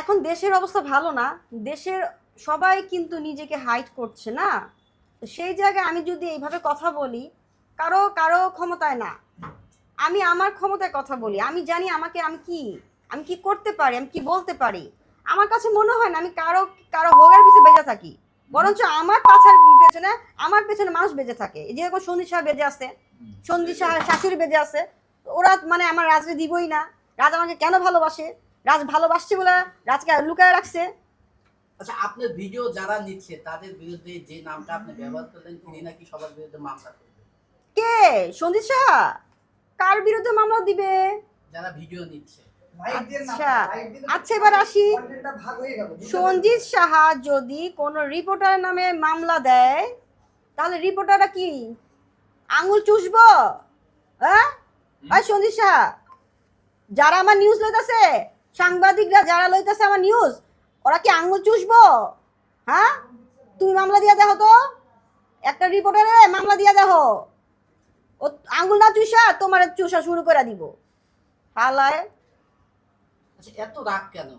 এখন দেশের অবস্থা ভালো না, দেশের সবাই কিন্তু নিজেকে হাইট করছে না। সেই জায়গায় আমি যদি এইভাবে কথা বলি, কারও কারও ক্ষমতায় না। আমি আমার ক্ষমতায় কথা বলি, আমি জানি আমাকে আমি কি আমি কি করতে পারি, আমি কি বলতে পারি। আমার কাছে মনে হয় না আমি কারও কারও হোগের পিছনে বেঁচে থাকি। বরঞ্চ আমার পাছার পেছনে, আমার পেছনে মানুষ বেঁচে থাকে। যেরকম সন্দীপ সাহা বেঁচে আছে, সন্দীপ সাহা শাশুড়ি বেঁচে আছে। ওরা মানে আমার রাজকে দিবই না। রাজ আমাকে কেন ভালোবাসে? রাজ ভালোবাসছে বলে রাজকে লুকায় রাখছে। আচ্ছা আপনার ভিডিও যারা নিচ্ছে তাদের বিরুদ্ধে যে নামটা আপনি ব্যবহার করলেন তিনি নাকি সবার বিরুদ্ধে মামলা করবেন? কে? সন্দীপ সাহা? কার বিরুদ্ধে মামলা দিবে? যারা ভিডিও নিচ্ছে। আচ্ছা আচ্ছা এবার আসি। সঞ্জিত সাহা যদি কোনো রিপোর্টারের নামে মামলা দেয় তাহলে রিপোর্টাররা কি? আঙুল চুষবো? হ্যাঁ? সঞ্জিত সাহা যারা আমার নিউজ লইতেছে সাংবাদিকরা যারা লইতেছে আমার নিউজ ওরা কি আঙুল চুষবো? হ্যাঁ? তুমি মামলা দিয়া দেখো তো। একটা রিপোর্টারে মামলা দিয়া দেখো। ও আঙুল না চুষা তোমার চুষা শুরু করে দিব। হালায়। আচ্ছা এত রাগ কেন?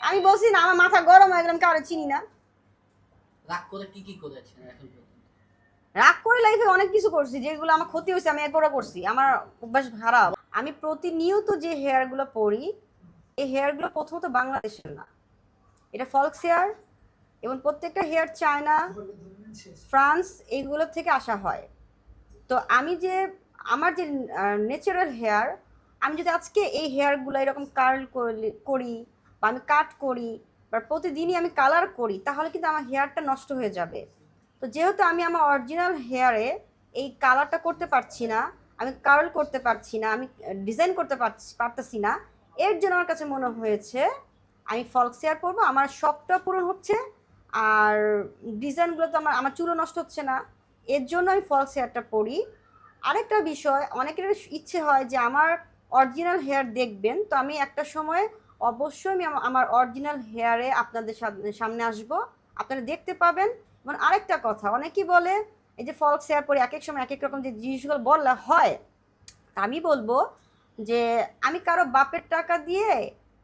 আমি বলছি না আমার মাথা গরম হয়ে গেলাম কারও চিনি না। রাগ করে কি কি করেছেন এখন রাগ করে লাইফে অনেক কিছু করছি যেগুলো আমার ক্ষতি হয়েছে আমি এরপরও করছি। আমার অভ্যাস খারাপ। আমি প্রতিনিয়ত যে হেয়ারগুলো পরি এই হেয়ারগুলো প্রথমত বাংলাদেশের না। এটা ফলক্স হেয়ার এবং প্রত্যেকটা হেয়ার চায়না ফ্রান্স এইগুলো থেকে আসা হয়। তো আমি যে, আমার যে ন্যাচারাল হেয়ার আমি যদি আজকে এই হেয়ারগুলো এরকম কার্ল, করি বা আমি কাট করি বা প্রতিদিনই আমি কালার করি, তাহলে কিন্তু আমার হেয়ারটা নষ্ট হয়ে যাবে। তো যেহেতু আমি আমার অরিজিনাল হেয়ারে এই কালারটা করতে পারছি না, আমি কার্ল করতে পারছি না, আমি ডিজাইন করতে পারছি, পারতেছি না এর জন্য আমার কাছে মনে হয়েছে, আমি ফলক্স শেয়ার পরবো আমার শখটা পূরণ হচ্ছে, আর ডিজাইনগুলো তো আমার আমার চুলও নষ্ট হচ্ছে না। এর জন্য আমি ফলস শেয়ারটা পরি আরেকটা বিষয়, অনেকের ইচ্ছে হয় যে আমার অরিজিনাল হেয়ার দেখবেন, তো আমি একটা সময় অবশ্যই আমি আমার অরিজিনাল হেয়ারে আপনাদের সামনে আসব। আপনারা দেখতে পাবেন। এবং আরেকটা কথা, অনেকেই বলে, এই যে ফলস হেয়ার পরে এক এক সময় এক এক রকম যে জিনিসগুলো বললে হয় আমি বলব যে আমি কারও বাপের টাকা দিয়ে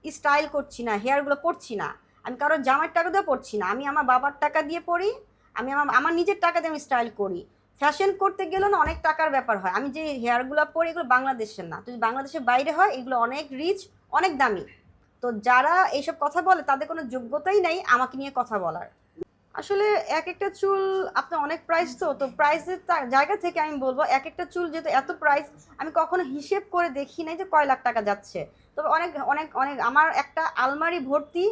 স্টাইল করছি না হেয়ারগুলো পরছি না। আমি কারও জামার টাকা দিয়ে পরছি না। আমি আমার বাবার টাকা দিয়ে পড়ি আমি আমার আমার নিজের টাকা দিয়ে আমি স্টাইল করি। ফ্যাশন করতে গেলেও না অনেক টাকার ব্যাপার হয়। আমি যে হেয়ারগুলো পরি এগুলো বাংলাদেশের না। যদি বাংলাদেশের বাইরে হয়, এগুলো অনেক রিচ অনেক দামি। তো যারা এইসব কথা বলে, তাদের কোনো যোগ্যতাই নেই আমাকে নিয়ে কথা বলার। আসলে এক একটা চুল আপনার অনেক প্রাইস তো তো প্রাইসের জায়গা থেকে আমি বলব এক একটা চুল যেহেতু এত প্রাইস আমি কখনো হিসেব করে দেখি নাই যে কয় লাখ টাকা যাচ্ছে। তবে অনেক অনেক অনেক, আমার একটা আলমারি ভর্তি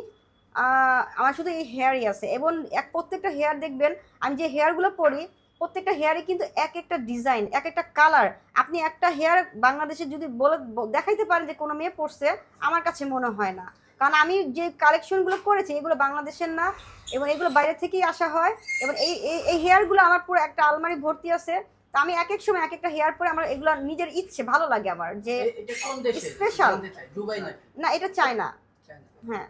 আমার শুধু এই হেয়ারই আছে। এবং এক প্রত্যেকটা হেয়ার দেখবেন, আমি যে হেয়ারগুলো পরি, প্রত্যেকটা হেয়ারে কিন্তু এক একটা ডিজাইন এক একটা কালার আপনি একটা হেয়ার বাংলাদেশে যদি বলে, দেখাইতে পারেন যে কোনো মেয়ে পড়ছে আমার কাছে মনে হয় না। কারণ আমি যে কালেকশনগুলো করেছি এগুলো বাংলাদেশের না এবং এগুলো বাইরে থেকেই আসা হয় এবং এই এই- হেয়ারগুলো আমার পুরো একটা আলমারি ভর্তি আছে। তো আমি এক এক সময় এক একটা হেয়ার পরে আমার এগুলো নিজের ইচ্ছে ভালো লাগে আমার যে নাকি? না এটা চায় না চায়না। হ্যাঁ।